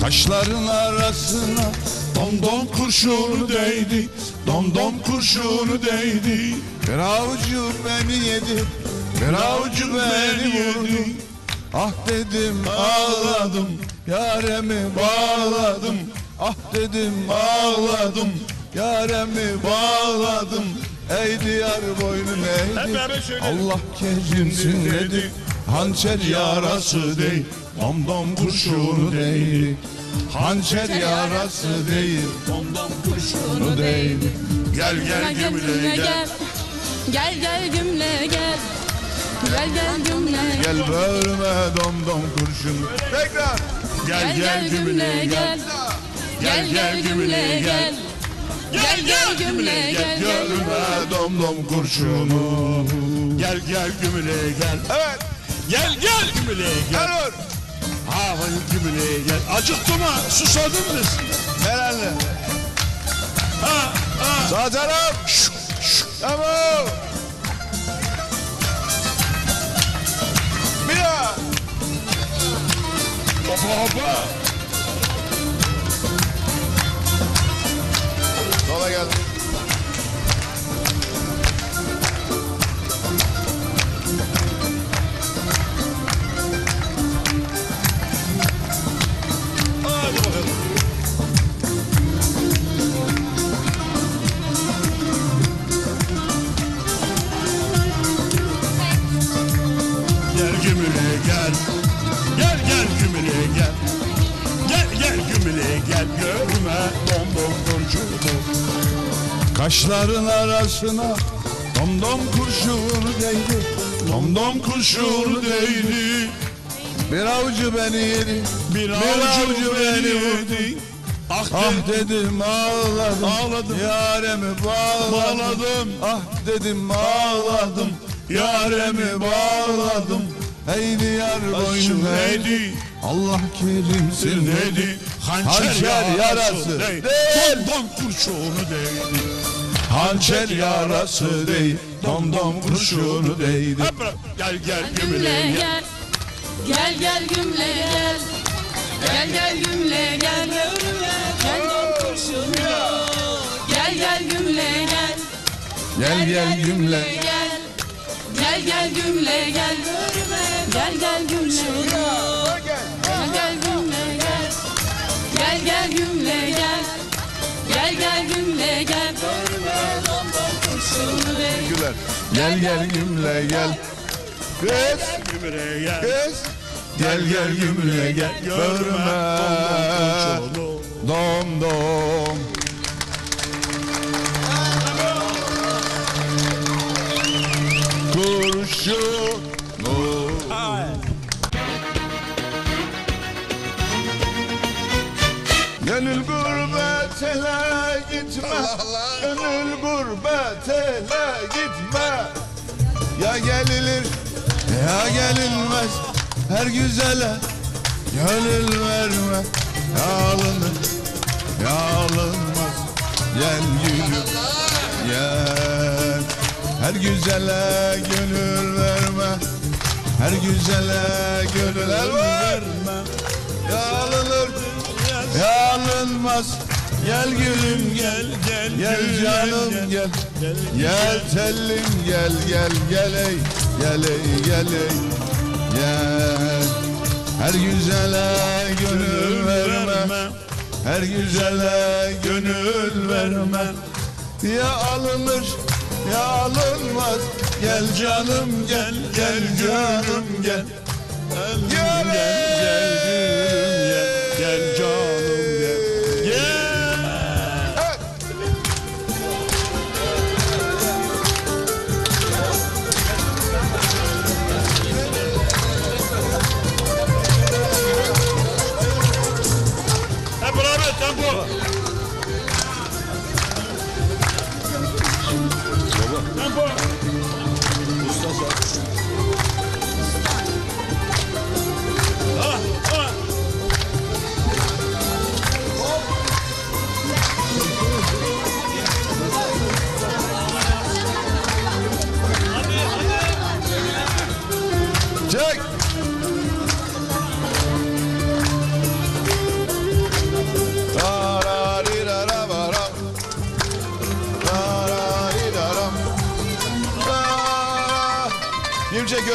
Kaşların arasına domdom kurşunu değdi. Domdom kurşunu değdi. Bir avucu beni yedi. Bir avucu beni vurdu Ah dedim ağladım. Yaremi bağladım. Ah dedim ağladım. Yaremi bağladım Ey diyar boynum eğdi. Allah kerimsin dedi. Hançer yarası değil Domdom kurşunu değil. Hançer yarası değil Domdom kurşunu değil. Gel gel Gel gümle gel. Gel. Gel gümle gel. Gel gel gümle Gel. Bölme domdom kurşunu. Tekrar. Gel gel gümle gel. Gel. Gel gümle gel Gel gel gümle gel Görme domdom kurşunu Gel gel gümüle gel. Evet Gel gel gümüle gel. Erol Ha gümüle gel. Acıktı mı? Susadın mı? Nerede? Ha ha. Sağ taraf Tamam Bir daha Hopa hopa. Gümüle gel. Gel gel gümüle gel. Gel gel gümüle gel. Görme bombom kurşunu. Kaşların arasına Domdom kurşunu değdi Domdom kurşunu değdi Bir avucu beni yedi Bir avucu beni vurdu. Ah, Ah dedim. dedim ağladım Ağladım. Yaremi bağladım Bağladım. Ah dedim ağladım Yaremi bağladım Ey diyar boynum neydi? Allah kerimsin Neydi? Hançer, Hançer yarası yarası değil. değil. Dom kurşunu değdi. Hançer yarası değil Domdom kurşunu değdi. Gel gel Gümle gel. gel Gel gel gümle gel Gel gel gümle gel Gel gel kurşunu Gel gel gümle gel Gel gel gümle gel Gel gel gümle gel Gel gel gümle gel. Gel gel gümle gel. Gel gel gümle gel. Gel gel gümle gel. Güler. Gel gel gümle gel. Kız. Kız. Gel gel gümle gel. Görme. Dom dom. Kurşunu gurbetele gitme. Gönül gurbetele gitme. Ya gelilir ya gelinmez. Her güzele gönül verme. Ya alınır ya alınmaz. Gel gülüm gel. Her güzele gönül verme. Her güzele gönül verme. Ya alınır ya alınmaz Gel gülüm gel Gel Gel canım gel. gel. Gel, Gel. Tellim gel gel gel ey Gel ey gel ey Gel. Her güzele gönül verme. Her güzele gönül verme. Ya alınır ya alınmaz. Gel canım gel gel canım gel Gel. gel, beraber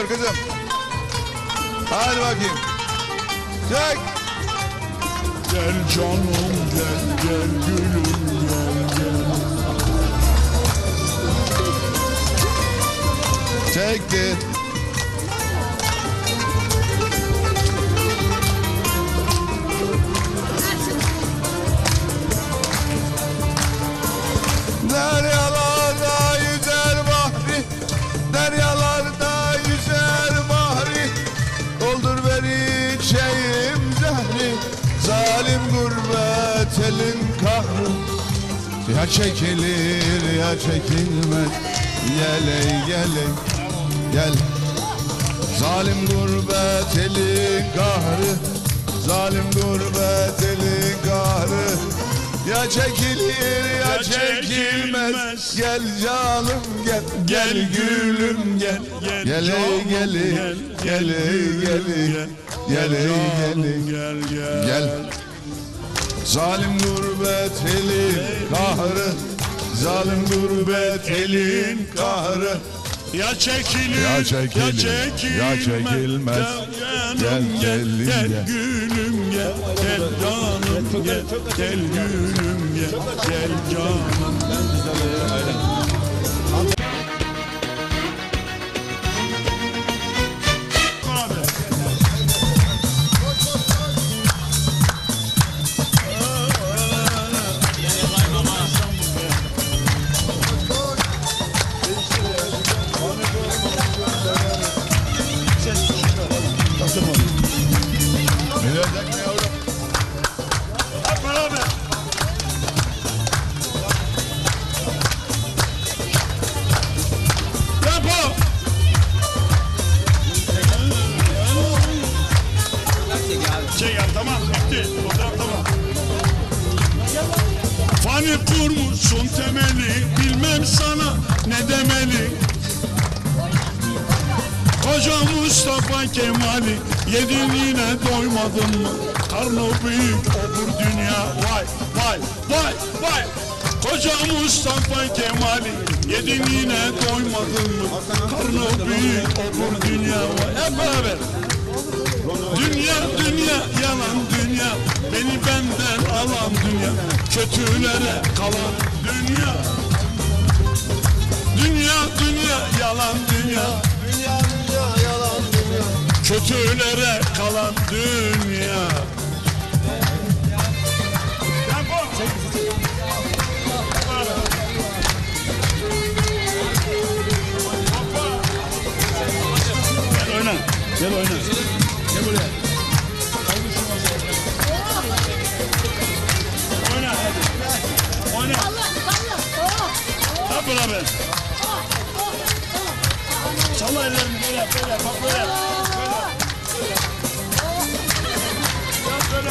Kim çekiyor kızım? Hadi bakayım. Çek. Gel canım gel gel gülüm gel gel Çekti. Ya çekilir ya çekilmez. Gel ey gel gel. Zalim gurbet elin kahrı. Zalim gurbet elin kahrı. Ya çekilir ya Ya çekilmez. çekilmez. Gel canım gel Gel gülüm gel. Gel ey gel ey Gel ey gel ey. Gel. Ey gel ey. gel gel. Gel Zalim gurbet elin kahrı Zalim gurbet elin kahrı Ya çekilir Ya çekilir, ya çekilmez, ya çekilmez. Gel Gel, gel gel, gel. gülüm gel Gel canım gel Gel gülüm gel Gel canım Koca Mustafa Kemal'i yedin yine doymadın mı? Karnı büyük obur dünya. Vay vay vay vay. Koca Mustafa Kemal'i yedin yine doymadın mı? Karnı büyük obur dünya. Vay Hep beraber. Dünya dünya yalan dünya. Beni benden alan dünya. Kötülere kalan dünya. Dünya dünya yalan dünya Kötülere kalan dünya Gel oyna. Gel oyna.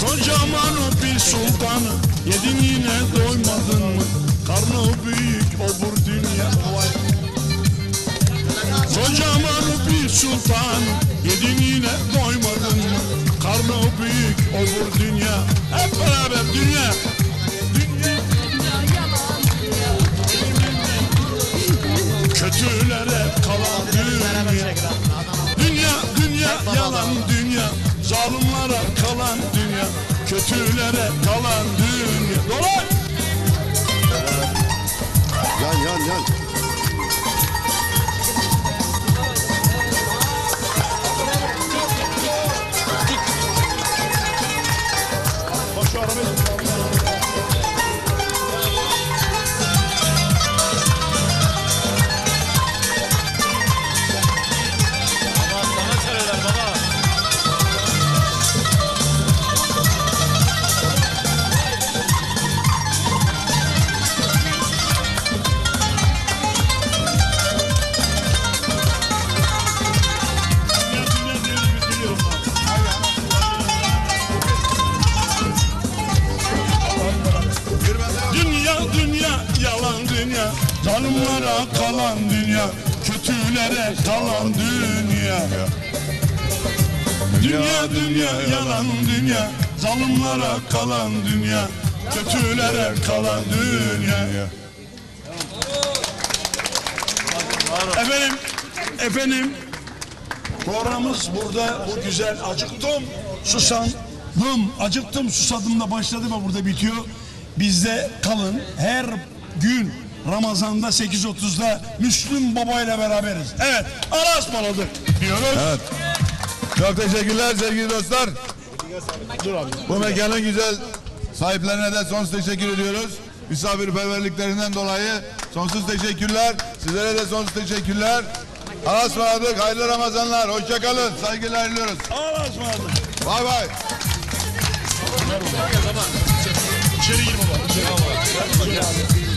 Kocaman o bir sultanı Yedin yine doymadın mı? Karnı büyük obur dünya. Vay Kocaman bir sultanı Yedin yine doymadın mı? Karnı büyük obur dünya. Hep beraber Dünya. Kötülere kalan dünya. Dünya dünya yalan dünya Zalimlere kalan dünya Kötülere kalan dünya. Dolay Zalimlere kalan dünya Kötülere kalan dünya. Dünya dünya yalan dünya. Zalimlere kalan dünya Kötülere kalan dünya. Efendim Efendim. Programımız burada bu güzel acıktım susadım. Acıktım susadımla başladı ve burada bitiyor. Bizde kalın her gün Ramazan'da 8.30'da Müslüm Baba ile beraberiz. Evet Allah'a ısmarladık diyoruz. Evet. Çok teşekkürler sevgili dostlar. Bu mekanın güzel sahiplerine de sonsuz teşekkür ediyoruz. Misafirperverliklerinden dolayı sonsuz teşekkürler. Sizlere de sonsuz teşekkürler. Allah'a ısmarladık. Hayırlı Ramazanlar. Hoşça kalın. Saygılar diliyoruz. Allah'a ısmarladık. Bay bay. İçeri gir baba. içeri.